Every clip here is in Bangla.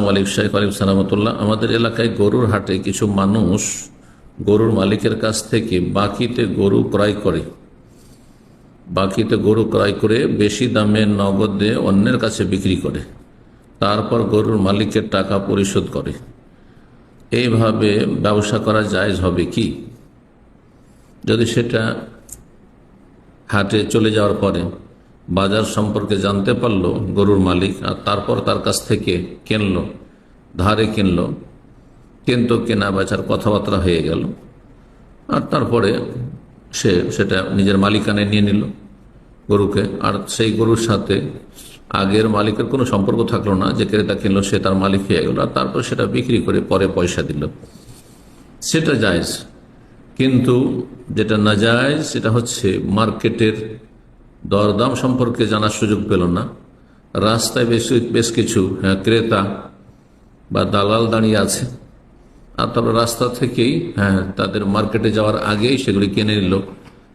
মালিক শাহ আলিম সালামতুল্লাহ। আমাদের এলাকায় গরুর হাটে কিছু মানুষ গরুর মালিকের কাছ থেকে বাকিতে গরু ক্রয় করে। বাকিতে গরু ক্রয় করে বেশি দামে নগদে অন্যের কাছে বিক্রি করে। তারপর গরুর মালিকের টাকা পরিশোধ করে। এইভাবে ব্যবসা করা জায়জ হবে কি? যদি সেটা হাটে চলে যাওয়ার পরে বাজার সম্পর্কে জানতে পারল গরুর মালিক আর তারপর তার কাছ থেকে কিনলো, ধারে কিনলো, কিন্তু কেনা বেচার কথাবার্তা হয়ে গেল। আর তারপরে সে সেটা নিজের মালিকানে নিয়ে নিল গরুকে। আর সেই গরুর সাথে আগের মালিকের কোনো সম্পর্ক থাকল না, যে ক্রেতা কিনলো সে তার মালিক হয়ে গেল। আর তারপর সেটা বিক্রি করে পরে পয়সা দিল। সেটা জায়জ। কিন্তু যেটা না যায় সেটা হচ্ছে মার্কেটের দরদাম সম্পর্কে জানার সুযোগ পেল না। রাস্তায় বেশ বেশ কিছু হ্যাঁ, ক্রেতা বা দালাল দাঁড়িয়ে আছে। আর তারপর রাস্তা থেকেই হ্যাঁ তাদের মার্কেটে যাওয়ার আগেই সেগুলি কিনে নিল।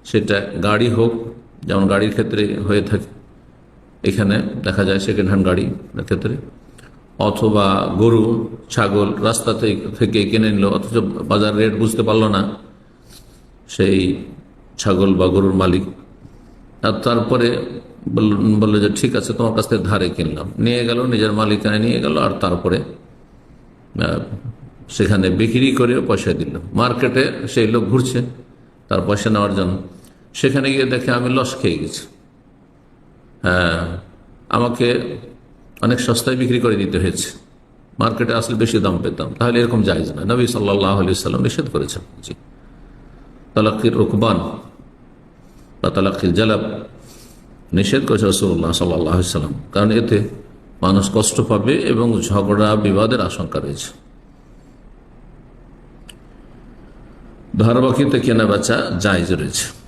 সেটা গাড়ি হোক যেমন গাড়ির ক্ষেত্রে হয়ে থাকে। এখানে দেখা যায় সেকেন্ড হ্যান্ড গাড়ি ক্ষেত্রে। অথবা গরু ছাগল রাস্তা থেকে- কিনে নিল অথচ বাজার রেট বুঝতে পারল না সেই ছাগল বা গরুর মালিক। তারপরে বলল- যে, ঠিক আছে, তোমার কাছ থেকে ধারে কিনলাম। নিয়ে গেল, নিজের মালিকানে নিয়ে গেল, আর তারপরে সেখানে বিক্রি করে পয়সা দিল। মার্কেটে সেই লোক ঘুরছে, তার পয়সা নেওয়ার জন্য। সেখানে গিয়ে দেখে, আমি লস খেয়ে গেছি। হ্যাঁ আমাকে অনেক সস্তায় বিক্রি করে দিতে হয়েছে। মার্কেটে আসলে বেশি দাম পেতাম। তাহলে এরকম যাইজ না। নবী সাল্লাহ আলি সাল্লাম নিষেধ করেছেন। তালাকির রুকবান। বা তালাকিল জালাব নিষেধ করেছে রসুল্লাহ সাল্লাহ সাল্লাম। কারণ এতে মানুষ কষ্ট পাবে এবং ঝগড়া, বিবাদের আশঙ্কা রয়েছে। ধারাবাহিকতে কেনা বেচা জায়জ রয়েছে।